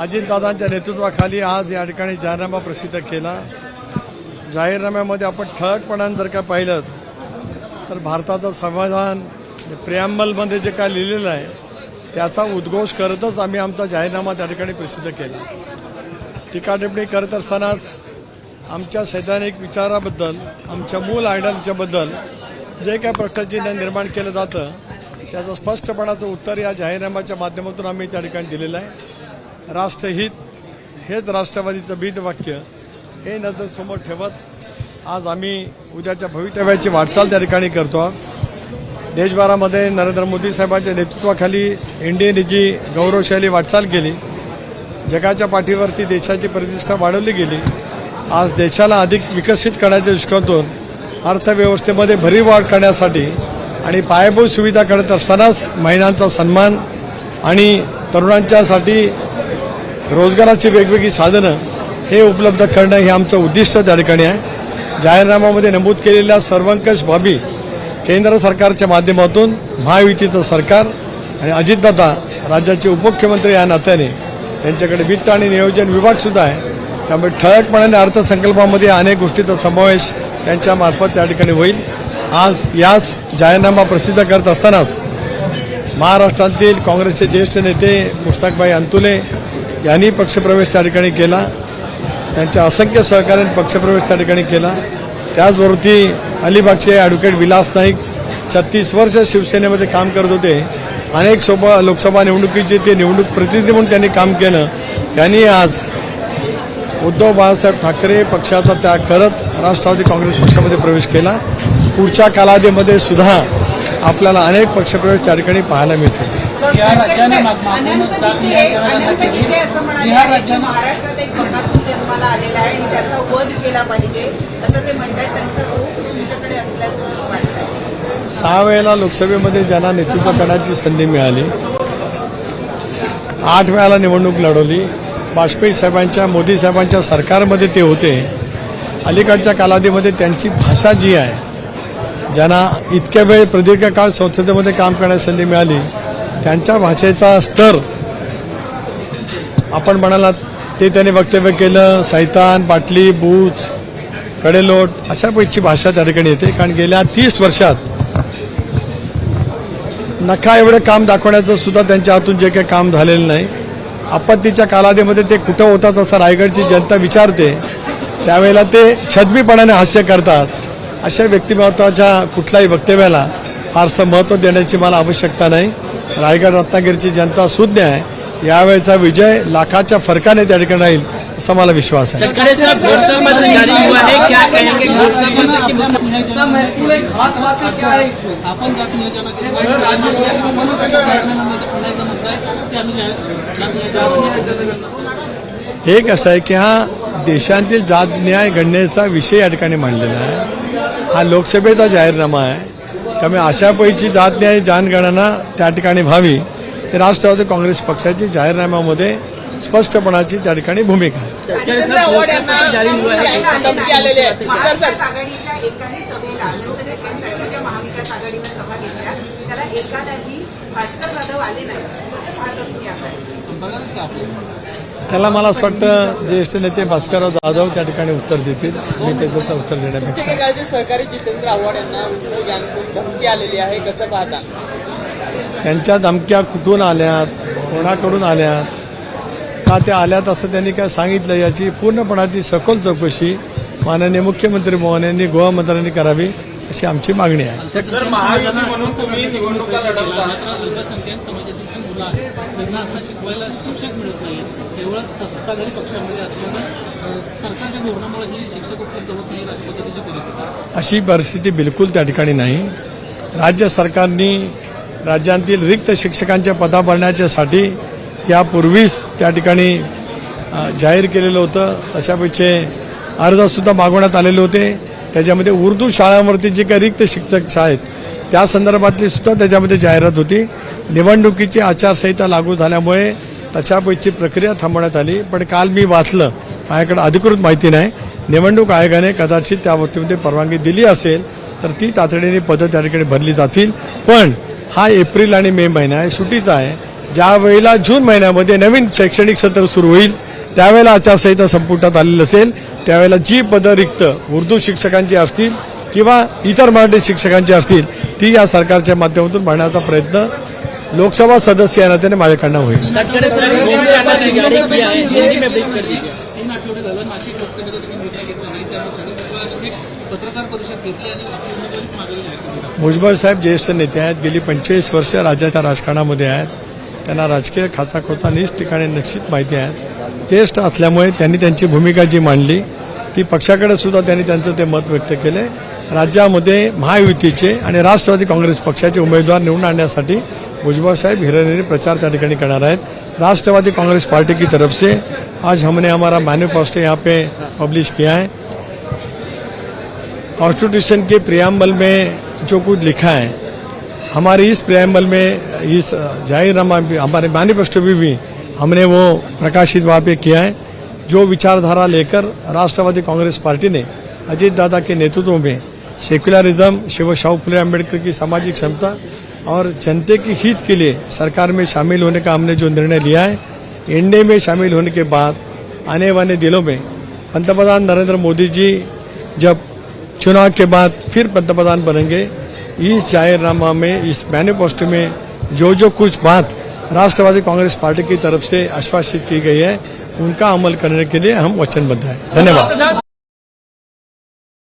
अजितदादांच्या नेतृत्वाखाली आज या ठिकाणी जाहीरनामा प्रसिद्ध केला. जाहीरनाम्यामध्ये आपण ठळकपणानं जर का पाहिलं तर भारताचं संविधान प्रियांबलमध्ये जे काय लिहिलेलं आहे त्याचा उद्घोष करतच आम्ही आमचा जाहीरनामा त्या ठिकाणी प्रसिद्ध केला. टीका टिप्पणी करत असतानाच आमच्या सैद्धांतिक विचाराबद्दल आमच्या मूल आयडलच्याबद्दल जे काय प्रश्नचिन्ह निर्माण केलं जातं त्याचं स्पष्टपणाचं उत्तर या जाहीरनाम्याच्या माध्यमातून आम्ही त्या ठिकाणी दिलेलं आहे. राष्ट्रहित हेच राष्ट्रवादीचं बीजवाक्य. हे नजर ठेवत आज आम्ही उद्याच्या भवितव्याची वाटचाल त्या ठिकाणी करतो. देशभरामध्ये नरेंद्र मोदी साहेबांच्या नेतृत्वाखाली इंडियन जी गौरवशाली वाटचाल केली जगाच्या पाठीवरती देशाची प्रतिष्ठा वाढवली गेली आज देशाला अधिक विकसित करण्याच्या दृष्टिकोनातून अर्थव्यवस्थेमध्ये भरीव वाढ करण्यासाठी आणि पायाभूत सुविधा करत असतानाच महिलांचा सन्मान आणि तरुणांच्यासाठी रोजगाराची वेगवेगळी साधनं हे उपलब्ध करणं हे आमचं उद्दिष्ट त्या ठिकाणी आहे. जाहीरनाम्यामध्ये नमूद केलेल्या सर्वंकष बाबी केंद्र सरकारच्या माध्यमातून महायुतीचं सरकार आणि अजितदादा राज्याचे उपमुख्यमंत्री या नात्याने त्यांच्याकडे वित्त आणि नियोजन विभाग सुद्धा आहे. त्यामुळे ठळकपणाने अर्थसंकल्पामध्ये अनेक गोष्टीचा समावेश त्यांच्यामार्फत त्या ठिकाणी होईल. आज याच जाहीरनामा प्रसिद्ध करत असतानाच महाराष्ट्रातील काँग्रेसचे ज्येष्ठ नेते मुश्ताकभाई अंतुले यांनी पक्षप्रवेश त्या ठिकाणी केला. त्यांच्या असंख्य सहकार्याने पक्षप्रवेश त्या ठिकाणी केला. त्याचबरोबर अलिबागचे ॲडव्होकेट विलास नाईक छत्तीस वर्ष शिवसेनेमध्ये काम करत होते. अनेक सोबा लोकसभा निवडणुकीचे ते निवडणूक प्रतिनिधी म्हणून त्यांनी काम केलं. त्यांनी आज उद्धव बाळासाहेब ठाकरे पक्षाचा त्याग करत राष्ट्रवादी काँग्रेस पक्षामध्ये प्रवेश केला. पुढच्या कालावधीमध्ये सुद्धा आपल्याला अनेक पक्षप्रवेश त्या ठिकाणी पाहायला मिळतील. राज्याने बिहार राज्यानं महाराष्ट्रात एक जन्माला आलेला आहे आणि त्याचा वध केला पाहिजे असं ते म्हणतात त्यांचं रूप तुमच्याकडे असल्याचं वाटतंय. सहा वेळेला लोकसभेमध्ये ज्यांना नेतृत्व करण्याची संधी मिळाली आठ वेळाला निवडणूक लढवली. वाजपेयी साहेबांच्या मोदी साहेबांच्या सरकारमध्ये ते होते. अलीकडच्या कालावधीमध्ये त्यांची भाषा जी आहे ज्यांना इतक्या वेळ प्रदीर्घ काळ संसदेमध्ये काम करण्याची संधी मिळाली. त्यांच्या भाषेचा स्तर आपण म्हणालात ते त्यांनी वक्तव्य केलं सैतान पाटली बूच कडेलोट अशापैकी भाषा त्या ठिकाणी येते. कारण गेल्या तीस वर्षात नका एवढं काम दाखवण्याचं सुद्धा त्यांच्या हातून जे काही काम झालेलं नाही. आपत्तीच्या कालावधीमध्ये ते कुठं होतात असं रायगडची जनता विचारते. त्यावेळेला ते छदमीपणाने हास्य करतात. अशा व्यक्तिमत्वाच्या कुठल्याही वक्तव्याला फारसं महत्त्व देण्याची मला आवश्यकता नाही. रायगड रत्नागिरीची जनता सुज्ञ आहे. यावेळेचा विजय लाखाच्या फरकाने त्या ठिकाणी राहील असा मला विश्वास आहे. है क्या कहेंगे घोषणा पत्र की आपण जात नियोजनाचे म्हणून त्याच्या जाहीरनाम्यामध्ये पुन्हा एकदा म्हणताय की आम्ही जा- जात नियोजन एक असं आहे की हा देशातील जात न्याय गणनेचा विषय या ठिकाणी मांडलेला आहे. हा लोकसभेचा जाहीरनामा आहे. त्यामुळे अशापैकी जात नाही जनगणना त्या ठिकाणी व्हावी हे राष्ट्रवादी काँग्रेस पक्षाची जाहीरनाम्यामध्ये स्पष्टपणाची त्या ठिकाणी भूमिका आहे. त्याला मला असं वाटतं ज्येष्ठ नेते भास्करराव जाधव त्या ठिकाणी उत्तर देतील. मी त्याचं तर उत्तर देण्यापेक्षा. सहकारी जितेंद्र आव्हाड यांना धमकी आलेली आहे कसं पाहता? त्यांच्या धमक्या कुठून आल्यात कोणाकडून आल्यात? का त्या आल्यात असं त्यांनी काय सांगितलं? याची पूर्णपणाची सखोल चौकशी माननीय मुख्यमंत्री मोहन यांनी गृहमंत्र्यांनी करावी. अशी आमची मागणी आहे. ही अशा परिस्थिती बिलकुल त्या ठिकाणी नाही. राज्य सरकारने राज्यांतील रिक्त शिक्षकांच्या पदा भरण्याच्यासाठी यापूर्वीच त्या ठिकाणी जाहीर केलेलं होतं. तशापैकी अर्जसुद्धा मागवण्यात आलेले होते. त्याच्यामध्ये उर्दू शाळांवरती जे काही रिक्त शिक्षक आहेत त्या संदर्भातली सुद्धा त्याच्यामध्ये जाहिरात होती. निवडणुकीची आचारसंहिता लागू झाल्यामुळे तशापैकी प्रक्रिया थांबवण्यात आली. पण काल मी वाचलं माझ्याकडे अधिकृत माहिती नाही. निवडणूक आयोगाने कदाचित त्या बाबतीमध्ये परवानगी दिली असेल तर ती तातडीने पदं त्या ठिकाणी भरली जातील. पण हा एप्रिल आणि मे महिना आहे सुटीचा आहे. ज्या वेळेला जून महिन्यामध्ये नवीन शैक्षणिक सत्र सुरू होईल त्यावेळेला आचारसंहिता संपुटात आलेली असेल त्यावेळेला जी पदं रिक्त उर्दू शिक्षकांची असतील किंवा इतर मराठी शिक्षकांची असतील ती या सरकारच्या माध्यमातून भरण्याचा प्रयत्न लोकसभा सदस्य या नात्याने माझ्याकडनं होईल. भुजबळ साहेब ज्येष्ठ नेते आहेत गेली पंचेचाळीस वर्ष राज्याच्या राजकारणामध्ये आहेत. त्यांना राजकीय खाचाखोचा निष्ठ ठिकाणी निश्चित माहिती आहे. ज्येष्ठ असल्यामुळे त्यांनी त्यांची भूमिका जी मांडली ती पक्षाकडे सुद्धा त्यांनी त्यांचं ते मत व्यक्त केले. राज्यामध्ये महायुतीचे आणि राष्ट्रवादी काँग्रेस पक्षाचे उमेदवार निवडून आणण्यासाठी भुजबळ साहेब प्रचार त्या ठिकाणी करणार आहेत. राष्ट्रवादी कांग्रेस पार्टी की तरफ से आज हमने हमारा मैनिफेस्टो यहाँ पे पब्लिश किया है. कॉन्स्टिट्यूशन के प्रियाम्बल में जो कुछ लिखा है हमारे इस प्रियाम्बल में इस जाहिरनामा हमारे मैनिफेस्टो भी, भी हमने वो प्रकाशित वहाँ पे किया है, जो विचारधारा लेकर राष्ट्रवादी कांग्रेस पार्टी ने अजीत दादा के नेतृत्व में सेक्युलरिज्म, शिव शाहू फुले अंबेडकर की सामाजिक क्षमता और जनते की हित के लिए सरकार में शामिल होने का हमने जो निर्णय लिया है, एनडीए में शामिल होने के बाद आने वाले दिनों में पंतप्रधान नरेंद्र मोदी जी जब चुनाव के बाद फिर पंतप्रधान बनेंगे, इस जाहिरनामा में, इस मैनिफेस्टो में जो जो कुछ बात राष्ट्रवादी कांग्रेस पार्टी की तरफ से आश्वासित की गई है उनका अमल करने के लिए हम वचनबद्ध हैं। धन्यवाद।